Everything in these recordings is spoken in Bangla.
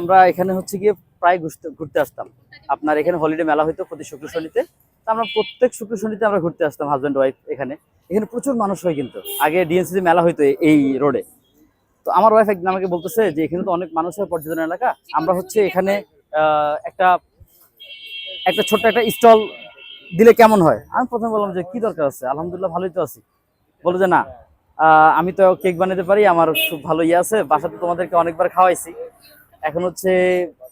আমরা এখানে হচ্ছে গিয়ে প্রায় ঘুরতে ঘুরতে আসতাম। আপনার এখানে হলিডে মেলা হইতো প্রতি শুক্র শনিতে। আমরা প্রত্যেক শুক্র শনিতে আমরা ঘুরতে আসতাম হাজব্যান্ড ওয়াইফ এখানে। এখানে প্রচুর মানুষ হয় কিন্তু। আগে ডিএনসিসি মেলা হইতো এই রোডে তো আমার ওয়াইফ একদিন আমাকে বলতেছে যে, এখানে তো অনেক মানুষ হয় পর্যটন এলাকা। আমরা হচ্ছে এখানে একটা একটা ছোট্ট একটা স্টল দিলে কেমন হয়? আমি প্রথমে বললাম যে, কি দরকার আছে? আলহামদুলিল্লাহ, ভালোই তো আছি। বলো যে, না আমি তো কেক বানাতে পারি, আমার খুব ভালো ইয়ে আছে। বাসাতে তোমাদেরকে অনেকবার খাওয়াইছি। এখন হচ্ছে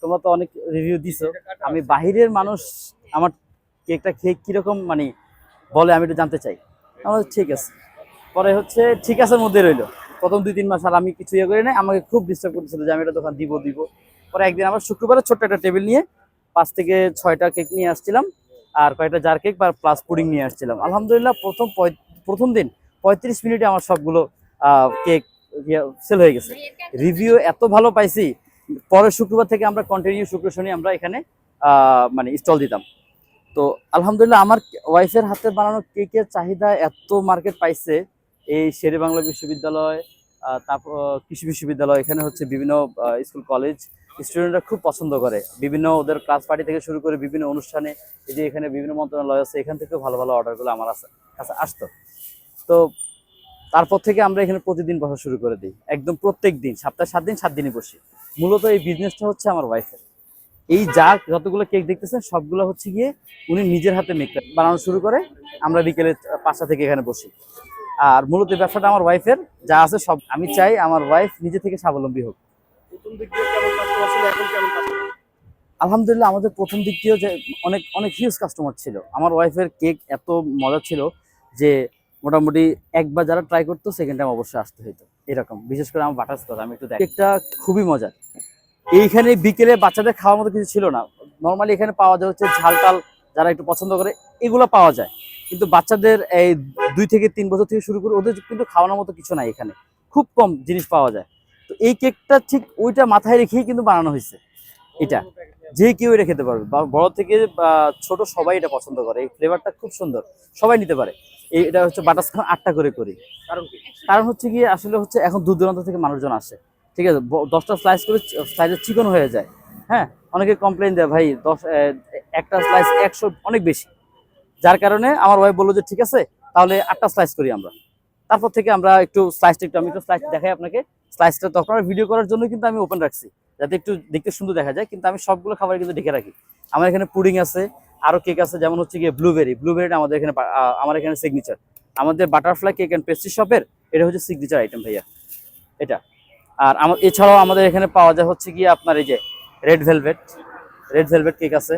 তোমরা তো অনেক রিভিউ দিছো। আমি বাহিরের মানুষ আমার কেকটা খেয়ে কীরকম মানে বলে আমি একটু জানতে চাই। আমার ঠিক আছে। পরে হচ্ছে ঠিক আছে মধ্যে রইল। প্রথম দুই, তিন মাস আর আমি কিছু ইয়ে করি নাই। আমাকে খুব ডিস্টার্ব করতেছিল যে আমি এটা দোকান দিব দিব। পরে একদিন আমার শুক্রবারে ছোট্ট একটা টেবিল নিয়ে পাঁচ থেকে ছয়টা কেক নিয়ে আসছিলাম। আর কয়েকটা জার কেক বা প্লাস পুডিং নিয়ে আসছিলাম। আলহামদুলিল্লাহ প্রথম প্রথম দিন পঁয়ত্রিশ মিনিটে আমার সবগুলো কেক সেল হয়ে গেছে। রিভিউ এত ভালো পাইছি পরের শুক্রবার থেকে আমরা কন্টিনিউ শুক্র শনি আমরা এখানে মানে স্টল দিতাম। তো আলহামদুলিল্লাহ আমার ওয়াইফের হাতে বানানো কেকের চাহিদা এত মার্কেট পাইছে। এই শেরে বাংলা বিশ্ববিদ্যালয় তারপর কৃষি বিশ্ববিদ্যালয়, এখানে হচ্ছে বিভিন্ন স্কুল কলেজ স্টুডেন্টরা খুব পছন্দ করে। বিভিন্ন ওদের ক্লাস পার্টি থেকে শুরু করে বিভিন্ন অনুষ্ঠানে, এই যে এখানে বিভিন্ন মন্ত্রণালয় আছে, এখান থেকেও ভালো ভালো অর্ডারগুলো আমার কাছে আসতো। তো তারপর থেকে আমরা এখানে প্রতিদিন বসা শুরু করে দিই। একদম প্রত্যেক দিন সপ্তাহে সাত দিন সাত দিনই বসি। মূলত এই বিজনেসটা হচ্ছে আমার ওয়াইফের এই যা যতগুলো কেক দেখতেছেন সবগুলো হচ্ছে গিয়ে উনি নিজের হাতে মেক বানানো শুরু করে আমরা বিকেলে পাঁচটা থেকে এখানে বসি। আর মূলত ব্যবসাটা আমার ওয়াইফের যা আছে সব আমি চাই আমার ওয়াইফ নিজে থেকে স্বাবলম্বী হোক। আলহামদুলিল্লাহ আমাদের প্রথম দিক দিয়েও যে অনেক অনেক হিউজ কাস্টমার ছিল। আমার ওয়াইফের কেক এত মজা ছিল যে মোটামুটি একবার যারা ট্রাই করতো সেকেন্ড টাইম অবশ্যই আসতে হইতো। এরকম বিশেষ করে আমার বাটার স্কচ আমি একটু দেখ। কেকটা খুবই মজার। এইখানে বিকেলে বাচ্চাদের খাওয়ার মতো কিছু ছিল না। নর্মালি এখানে পাওয়া যায় হচ্ছে ঝাল টাল যারা একটু পছন্দ করে এগুলো পাওয়া যায়। কিন্তু বাচ্চাদের এই দুই থেকে তিন বছর থেকে শুরু করে ওদের কিন্তু খাওয়ানোর মতো কিছু নাই এখানে। খুব কম জিনিস পাওয়া যায়। তো এই কেকটা ঠিক ওইটা মাথায় রেখেই কিন্তু বানানো হয়েছে। এটা। যে কেউ এটা খেতে পারবে। বা বড় থেকে ছোট সবাই এটা পছন্দ করে। এই ফ্লেভারটা খুব সুন্দর। সবাই নিতে পারে। এটা হচ্ছে বাটারস্কন আটটা করে করি। কারণ কারণ হচ্ছে গিয়ে আসলে হচ্ছে এখন দূর দূরান্ত থেকে মানুষজন আসে। ঠিক আছে? দশটা স্লাইস করে স্লাইসে চিকন হয়ে যায়। হ্যাঁ? অনেকে কমপ্লেন দেয় ভাই দশ একটা স্লাইস একশো অনেক বেশি। যার কারণে আমার ওয়াইফ বলল যে ঠিক আছে তাহলে আটটা স্লাইস করি আমরা। তারপর থেকে আমরা একটু স্লাইসটা একটু আমি একটু স্লাইস দেখাই আপনাকে। স্লাইসটা তো আপনারা ভিডিও করার জন্য কিন্তু আমি ওপেন রাখছি। যাতে একটু দেখতে সুন্দর দেখা যায়, কিন্তু আমি সবগুলো খাবার কিন্তু ঢেকে রাখি। আমার এখানে পুডিং আছে আরও কেক আছে, যেমন হচ্ছে গিয়ে ব্লুবেরি ব্লুবেরিটা আমাদের এখানে আমার এখানে সিগনেচার আমাদের বাটারফ্লাই কেক অ্যান্ড পেস্ট্রি শপের এটা হচ্ছে সিগনেচার আইটেম ভাইয়া। এটা। আর আমার এছাড়াও আমাদের এখানে পাওয়া যায় হচ্ছে গিয়ে আপনার এই যে red velvet red velvet cake আছে।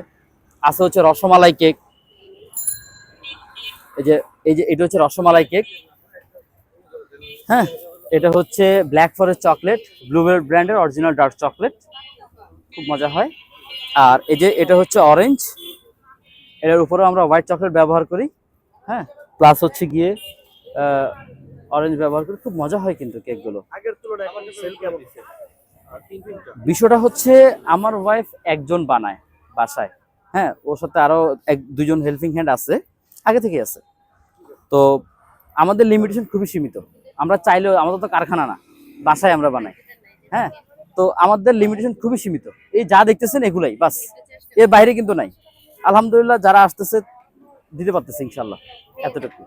আছে হচ্ছে রসমালাই কেক এই যে এই যে, এটা হচ্ছে রসমালাই কেক হ্যাঁ? এটা হচ্ছে ব্ল্যাক ফরেস্ট চকলেট ব্লুবেল ব্র্যান্ডের অরিজিনাল ডার্ক চকলেট খুব মজা হয়। আর এই যে এটা হচ্ছে অরেঞ্জ এটার উপরেও আমরা হোয়াইট চকলেট ব্যবহার করি। হ্যাঁ? প্লাস হচ্ছে গিয়ে অরেঞ্জ ব্যবহার করি। খুব মজা হয় কিন্তু কেকগুলো বিষয়টা হচ্ছে আমার ওয়াইফ একজন বানায় বাসায়। হ্যাঁ? ওর সাথে আরও এক দুজন হেল্পিং হ্যান্ড আছে। আগে থেকে আছে। তো আমাদের লিমিটেশন খুবই সীমিত। আমরা চাইলেও আমাদের তো কারখানা না, বাসায় আমরা বানাই হ্যাঁ? তো আমাদের লিমিটেশন খুবই সীমিত। এই যা দেখতেছেন এগুলাই, বাস। এর বাইরে কিন্তু নাই। আলহামদুলিল্লাহ যারা আসতেছে, দিতে পারতেছে ইনশাল্লাহ এতটুকু।